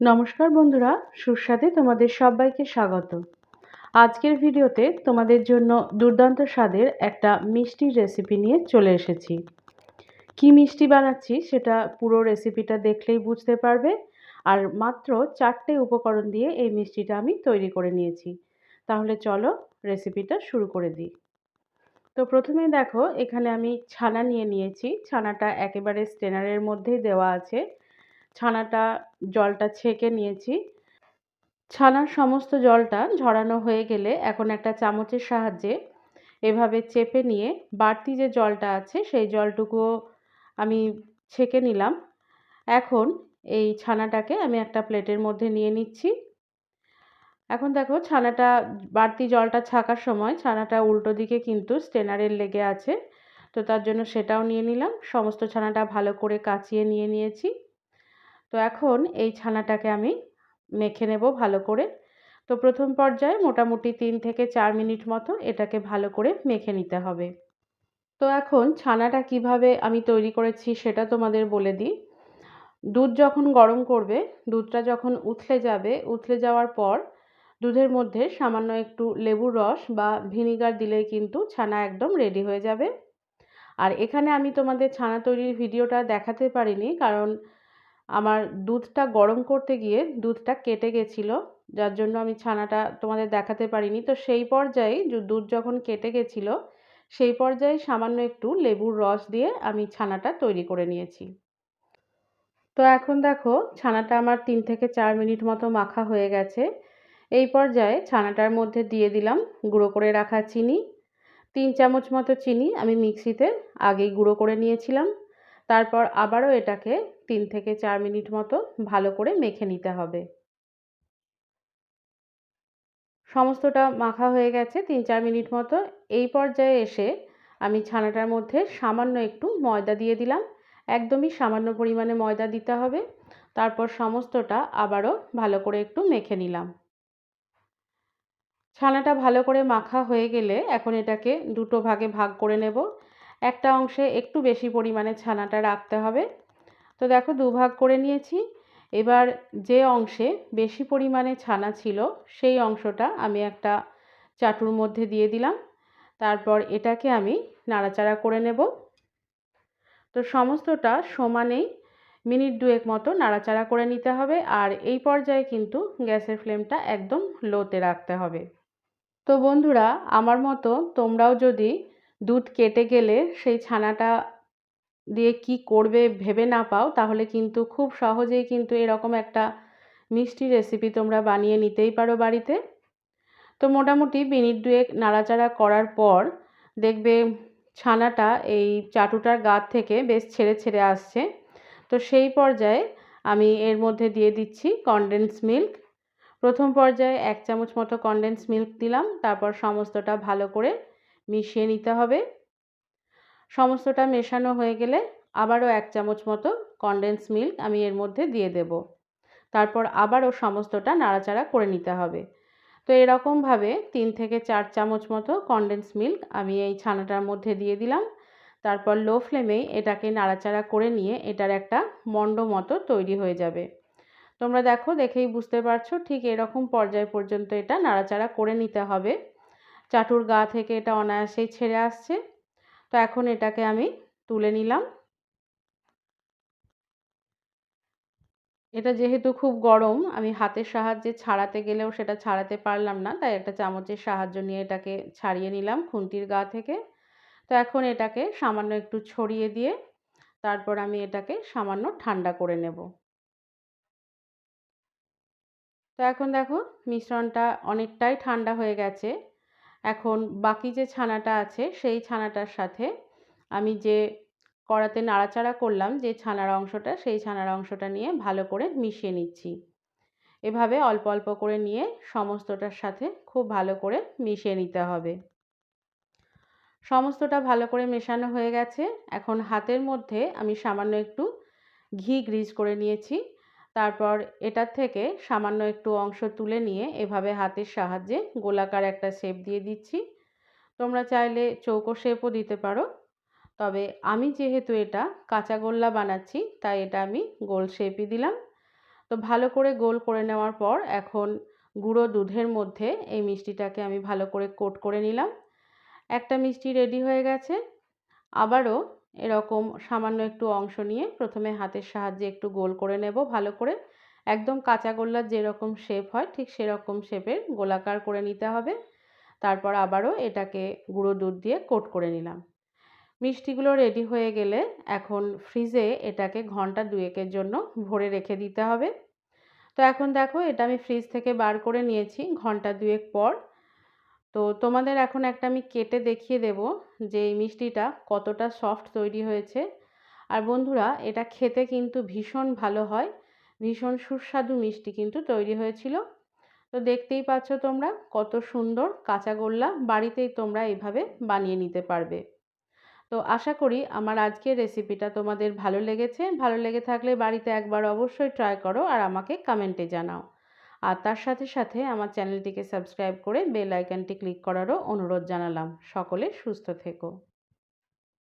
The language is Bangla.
নমস্কার বন্ধুরা, সুস্বাদে তোমাদের সবাইকে স্বাগত। আজকের ভিডিওতে তোমাদের জন্য দুর্দান্ত স্বাদের একটা মিষ্টির রেসিপি নিয়ে চলে এসেছি। কি মিষ্টি বানাচ্ছি সেটা পুরো রেসিপিটা দেখলেই বুঝতে পারবে। আর মাত্র চারটে উপকরণ দিয়ে এই মিষ্টিটা আমি তৈরি করে নিয়েছি। তাহলে চলো রেসিপিটা শুরু করে দিই। তো প্রথমে দেখো, এখানে আমি ছানা নিয়ে নিয়েছি। ছানাটা একেবারে স্টেনারের মধ্যেই দেওয়া আছে। ছানাটা জলটা ছেঁকে নিয়েছি। ছানার সমস্ত জলটা ঝরানো হয়ে গেলে এখন একটা চামচের সাহায্যে এভাবে চেপে নিয়ে বাড়তি যে জলটা আছে সেই জলটুকুও আমি ছেঁকে নিলাম। এখন এই ছানাটাকে আমি একটা প্লেটের মধ্যে নিয়ে নিচ্ছি। এখন দেখো ছানাটা বাড়তি জলটা ছাকার সময় ছানাটা উল্টো দিকে কিন্তু স্টেনারের লেগে আছে। তো তার জন্য সেটাও নিয়ে নিলাম। সমস্ত ছানাটা ভালো করে কাচিয়ে নিয়ে নিয়েছি। তো এখন এই ছানাটাকে আমি মেখে নেব ভালো করে। তো প্রথম পর্যায়ে মোটামুটি তিন থেকে চার মিনিট মতো এটাকে ভালো করে মেখে নিতে হবে। তো এখন ছানাটা কীভাবে আমি তৈরি করেছি সেটা তোমাদের বলে দিই। দুধ যখন গরম করবে, দুধটা যখন উথলে যাবে, উথলে যাওয়ার পর দুধের মধ্যে সামান্য একটু লেবুর রস বা ভিনিগার দিলেই কিন্তু ছানা একদম রেডি হয়ে যাবে। আর এখানে আমি তোমাদের ছানা তৈরির ভিডিওটা দেখাতে পারিনি কারণ আমার দুধটা গরম করতে গিয়ে দুধটা কেটে গেছিল, যার জন্য আমি ছানাটা তোমাদের দেখাতে পারিনি। তো সেই পর্যায়ে দুধ যখন কেটে গেছিল, সেই পর্যায়ে সামান্য একটু লেবুর রস দিয়ে আমি ছানাটা তৈরি করে নিয়েছি। তো এখন দেখো, ছানাটা আমার তিন থেকে চার মিনিট মতো মাখা হয়ে গেছে। এই পর্যায়ে ছানাটার মধ্যে দিয়ে দিলাম গুঁড়ো করে রাখা চিনি। তিন চামচ মতো চিনি আমি মিক্সিতে আগেই গুঁড়ো করে নিয়েছিলাম। তারপর আবারও এটাকে তিন থেকে চার মিনিট মতো ভালো করে মেখে নিতে হবে। সমস্তটা মাখা হয়ে গেছে তিন চার মিনিট মতো। এই পর্যায়ে এসে আমি ছানাটার মধ্যে সামান্য একটু ময়দা দিয়ে দিলাম। একদমই সামান্য পরিমাণে ময়দা দিতে হবে। তারপর সমস্তটা আবারও ভালো করে একটু মেখে নিলাম। ছানাটা ভালো করে মাখা হয়ে গেলে এখন এটাকে দুটো ভাগে ভাগ করে নেব। একটা অংশে একটু বেশি পরিমাণে ছানাটা রাখতে হবে। তো দেখো দুভাগ করে নিয়েছি। এবার যে অংশে বেশি পরিমাণে ছানা ছিল, সেই অংশটা আমি একটা চাটুর মধ্যে দিয়ে দিলাম। তারপর এটাকে আমি নাড়াচাড়া করে নেব। তো সমস্তটা সমানেই মিনিট দুয়েক মতো নাড়াচাড়া করে নিতে হবে আর এই পর্যায়ে কিন্তু গ্যাসের ফ্লেমটা একদম লোতে রাখতে হবে। তো বন্ধুরা, আমার মতো তোমরাও যদি দুধ কেটে গেলে সেই ছানাটা দিয়ে কি করবে ভেবে না পাও, তাহলে কিন্তু খুব সহজেই কিন্তু এরকম একটা মিষ্টি রেসিপি তোমরা বানিয়ে নিতেই পারো বাড়িতে। তো মোটামুটি মিনিট দুয়েক নাড়াচাড়া করার পর দেখবে ছানাটা এই চাটুটার গাত থেকে বেশ ছেড়ে ছেড়ে আসছে। তো সেই পর্যায়ে আমি এর মধ্যে দিয়ে দিচ্ছি কনডেন্স মিল্ক প্রথম পর্যায়ে এক চামচ মতো কনডেন্স মিল্ক দিলাম, তারপর সমস্তটা ভালো করে মিশিয়ে নিতে হবে। সমস্তটা মেশানো হয়ে গেলে আবারও এক চামচ মতো কনডেন্স মিল্ক আমি এর মধ্যে দিয়ে দেব। তারপর আবারও সমস্তটা নাড়াচাড়া করে নিতে হবে। তো এরকমভাবে তিন থেকে চার চামচ মতো কনডেন্স মিল্ক আমি এই ছানাটার মধ্যে দিয়ে দিলাম। তারপর লো ফ্লেমেই এটাকে নাড়াচাড়া করে নিয়ে এটার একটা মণ্ড মতো তৈরি হয়ে যাবে। তোমরা দেখো, দেখেই বুঝতে পারছ, ঠিক এরকম পর্যায় পর্যন্ত এটা নাড়াচাড়া করে নিতে হবে। চাটুর গা থেকে এটা অনায়াসেই ছেড়ে আসছে। তো এখন এটাকে আমি তুলে নিলাম। এটা যেহেতু খুব গরম, আমি হাতের সাহায্যে ছাড়াতে গেলেও সেটা ছাড়াতে পারলাম না, তাই একটা চামচের সাহায্য নিয়ে এটাকে ছাড়িয়ে নিলাম খুন্তির গা থেকে। তো এখন এটাকে সামান্য একটু ছড়িয়ে দিয়ে তারপর আমি এটাকে সামান্য ঠান্ডা করে নেব। তো এখন দেখো, মিশ্রণটা অনেকটাই ঠান্ডা হয়ে গেছে। এখন বাকি যে ছানাটা আছে, সেই ছানাটার সাথে আমি যে কড়াতে নাড়াচাড়া করলাম, যে ছানার অংশটা, সেই ছানার অংশটা নিয়ে ভালো করে মিশিয়ে নিচ্ছি। এভাবে অল্প অল্প করে নিয়ে সমস্তটার সাথে খুব ভালো করে মিশিয়ে নিতে হবে। সমস্তটা ভালো করে মেশানো হয়ে গেছে। এখন হাতের মধ্যে আমি সামান্য একটু ঘি গ্রিজ করে নিয়েছি। তারপর এটার থেকে সামান্য একটু অংশ তুলে নিয়ে এভাবে হাতের সাহায্যে গোলাকার একটা শেপ দিয়ে দিচ্ছি। তোমরা চাইলে চৌকো শেপও দিতে পারো। তবে আমি যেহেতু এটা কাঁচা গোল্লা বানাচ্ছি, তাই এটা আমি গোল শেপই দিলাম। তো ভালো করে গোল করে নেওয়ার পর এখন গুঁড়ো দুধের মধ্যে এই মিষ্টিটাকে আমি ভালো করে কোট করে নিলাম। একটা মিষ্টি রেডি হয়ে গেছে। আবারও এরকম সামান্য একটু অংশ নিয়ে প্রথমে হাতের সাহায্যে একটু গোল করে নেব ভালো করে। একদম কাঁচা গোল্লার যেরকম শেপ হয়, ঠিক সেরকম শেপের গোলাকার করে নিতে হবে। তারপর আবারও এটাকে গুঁড়ো দুধ দিয়ে কোট করে নিলাম। মিষ্টিগুলো রেডি হয়ে গেলে এখন ফ্রিজে এটাকে ঘণ্টা দুয়েকের জন্য ভরে রেখে দিতে হবে। তো এখন দেখো এটা আমি ফ্রিজ থেকে বার করে নিয়েছি। ঘণ্টা দুয়েক পর তো তোমাদের এখন একটা আমি কেটে দেখিয়ে দেব যে এই মিষ্টিটা কতটা সফট তৈরি হয়েছে। আর বন্ধুরা, এটা খেতে কিন্তু ভীষণ ভালো হয়। ভীষণ সুস্বাদু মিষ্টি কিন্তু তৈরি হয়েছিল। তো দেখতেই পাচ্ছ তোমরা কত সুন্দর কাঁচা গোল্লা বাড়িতেই তোমরা এইভাবে বানিয়ে নিতে পারবে। তো আশা করি আমার আজকের রেসিপিটা তোমাদের ভালো লেগেছে। ভালো লেগে থাকলে বাড়িতে একবার অবশ্যই ট্রাই করো আর আমাকে কমেন্টে জানাও। আর তার সাথে সাথে আমার চ্যানেলটিকে সাবস্ক্রাইব করে বেল আইকনটি ক্লিক করারও অনুরোধ জানালাম। সকলে সুস্থ থেকো।